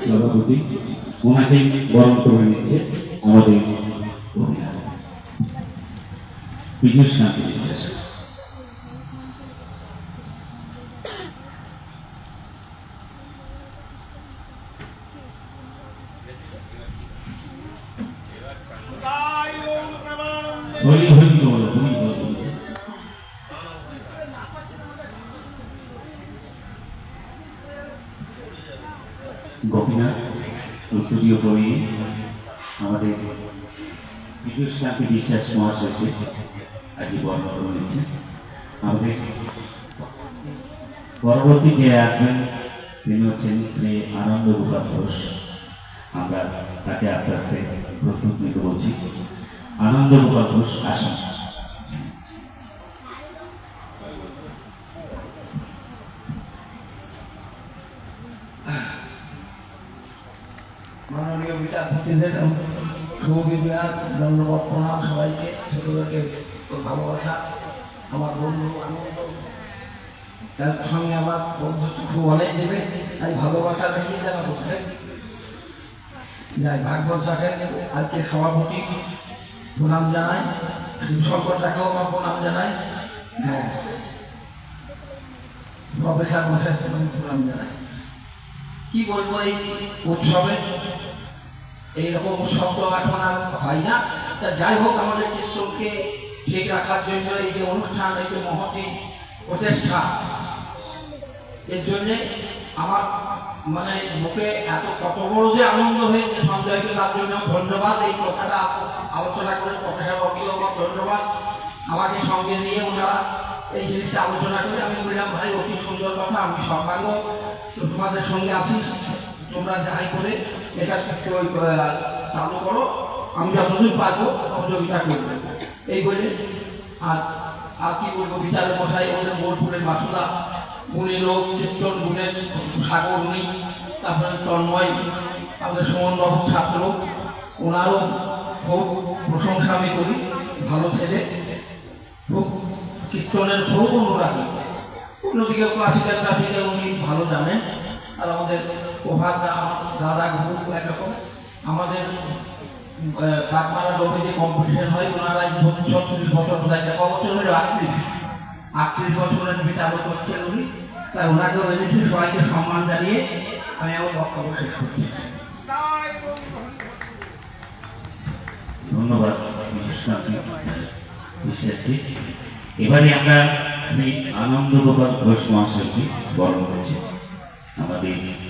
সভাপতি ওনাকে বরণ করে নিচ্ছে আমাদের শান্তি বিশ্বাস। হরি হরি বল হরি বল গোপীনাথ উত্তরীয় পড়িয়ে আমাদের বিদ্যুৎ শান্তি বিশ্বাস মহাশয়কে আজই বর্ণ করে আমাদের পরবর্তী যে আসবেন, তিনি হচ্ছেন শ্রী আনন্দ গোপাল ঘোষ। আমরা তাকে আস্তে আস্তে প্রস্তুত নিতে বলছি। আনন্দ গোপাল ঘোষ আসুন। মাননীয় বিচারপতিদের শুভবিদ্যার দণ্ডবত প্রণাম সবাইকে ছোটদেরকে ভালোবাসা। আমার বন্ধু আনন্দ তার সঙ্গে আমার বন্ধু খুব অনেক দেবে, তাই ভালোবাসা দেখিয়ে যেন করতে যাই, ভাগবত তাকে আজকে সভাপতি প্রণাম জানাই। শিবশঙ্কর তাকেও আমার প্রণাম জানাই। হ্যাঁ প্রফেসর মশাই, প্রণাম জানাই। কি বলব এই উৎসবে? এইরকম তো এখন আর হয় না। তা যাই হোক, আমাদের চিত্রকে ঠিক রাখার জন্য এই যে অনুষ্ঠান, এই যে মহতি প্রচেষ্টা, এর জন্যে আমার মানে মুখে এত কত বড় যে আনন্দ হয়েছে সঞ্জয়কে, তার জন্য ধন্যবাদ। এই কথাটা আলোচনা করে প্রফেসর বাবুকে ধন্যবাদ। আমাকে সঙ্গে নিয়ে ওনারা এই জিনিসটা আলোচনা করে আমি বললাম, ভাই, অতি সুন্দর কথা, আমি সর্বাঙ্গ তোমাদের সঙ্গে আছি, তোমরা যাই করে এটা চালু করো। আমি যতদূর পারব সহযোগিতা করব। এই বলে। আর আর কি বলব বিচারের মশাই, আমাদের বোলপুরের বাসুদা উনি লোক কীর্তন গুণের সাগর উনি, তারপরে তন্ময়, আমাদের সুমন বাবু ছাত্র, ওনারও খুব প্রশংসা আমি করি, ভালো ছেলে, খুব কীর্তনের খুব অনুরাগী। অন্যদিকে ক্লাসিক্যাল ক্লাসিক্যাল উনি ভালো জানেন। আর আমাদের প্রভাত দাদা গ্রুপ একরকম আমাদের কাকমারা লোকে যে কম্পিটিশন হয়, ওনারা ছত্রিশ বছর বোধহয় ক বছর হলো আটত্রিশ। আটত্রিশ বছরের বিচারক করছেন উনি। তাই ওনাকেও এনেছি, সবাইকে সম্মান জানিয়ে আমি আমার বক্তব্য শেষ করছি। ধন্যবাদ শান্তি এবারে আমরা শ্রী আনন্দ গোপাল ঘোষ মহাশয়কে বরণ করছি। আমাদের